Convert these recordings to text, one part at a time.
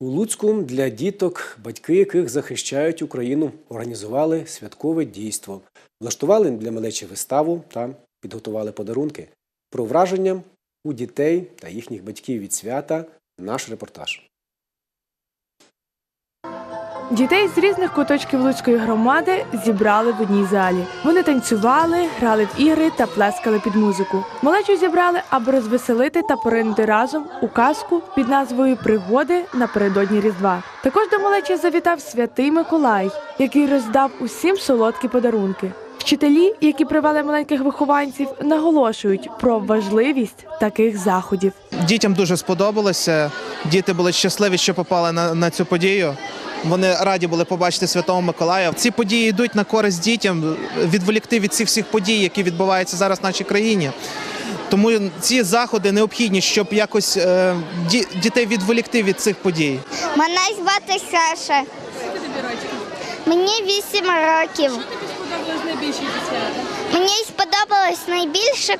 У Луцьку для діток, батьки яких захищають Україну, організували святкове дійство, влаштували для малечі виставу та підготували подарунки. Про враження у дітей та їхніх батьків від свята наш репортаж. Дітей з різних куточків Луцької громади зібрали в одній залі. Вони танцювали, грали в ігри та плескали під музику. Малечу зібрали, аби розвеселити та поринути разом у казку під назвою Пригоди напередодні Різдва. Також до малечі завітав святий Миколай, який роздав усім солодкі подарунки. Вчителі, які привели маленьких вихованців, наголошують про важливість таких заходів. Дітям дуже сподобалося. Діти були щасливі, що попали на, на цю подію. Вони раді були побачити Святого Миколая. Ці події йдуть на користь дітям, відволікти від цих всіх подій, які відбуваються зараз в нашій країні. Тому ці заходи необхідні, щоб якось е, ді- дітей відволікти від цих подій. Мене звати Саша. Мені 8 років. Мені сподобалось найбільше,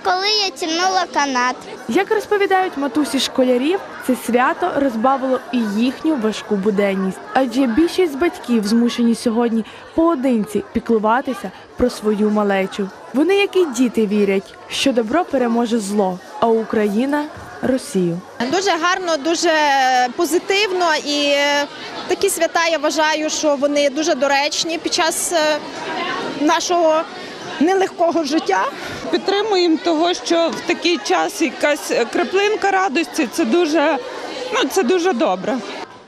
коли я тягнула канат. Як розповідають матусі школярів, це свято розбавило і їхню важку буденність, адже більшість батьків змушені сьогодні поодинці піклуватися про свою малечу. Вони, як і діти, вірять, що добро переможе зло, а Україна Росію. Дуже гарно, дуже позитивно і е, такі свята я вважаю, що вони дуже доречні під час е, нашого нелегкого життя. Підтримуємо того, що в такий час якась краплинка радості це дуже, ну це дуже добре.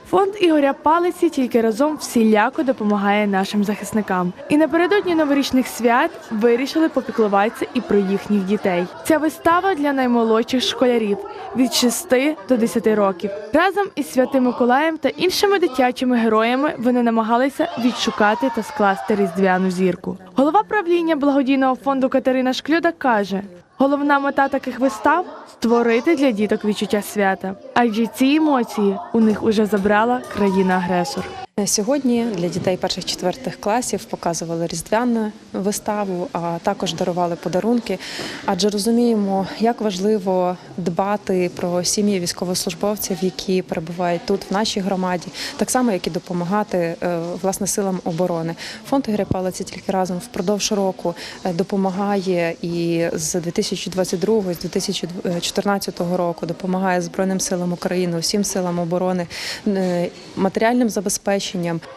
Фонд Ігоря Палиці тільки разом всіляко допомагає нашим захисникам. І напередодні новорічних свят вирішили попіклуватися і про їхніх дітей. Ця вистава для наймолодших школярів від 6 до 10 років. Разом із Святим Миколаєм та іншими дитячими героями вони намагалися відшукати та скласти різдвяну зірку. Голова правління благодійного фонду Катерина Шклюда каже. Головна мета таких вистав створити для діток відчуття свята, адже ці емоції у них уже забрала країна-агресор. Сьогодні для дітей перших четвертих класів показували різдвяну виставу, а також дарували подарунки. Адже розуміємо, як важливо дбати про сім'ї військовослужбовців, які перебувають тут, в нашій громаді, так само як і допомагати е, власне силам оборони. Фонд Ігоря Палиці тільки разом впродовж року е, допомагає і з 2022 з 2014 року допомагає Збройним силам України, усім силам оборони е, матеріальним забезпеченням.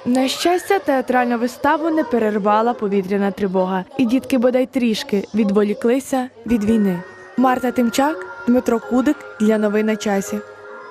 На щастя, театральну виставу не перервала повітряна тривога, і дітки бодай трішки відволіклися від війни. Марта Тимчак, Дмитро Кудик для новин на часі.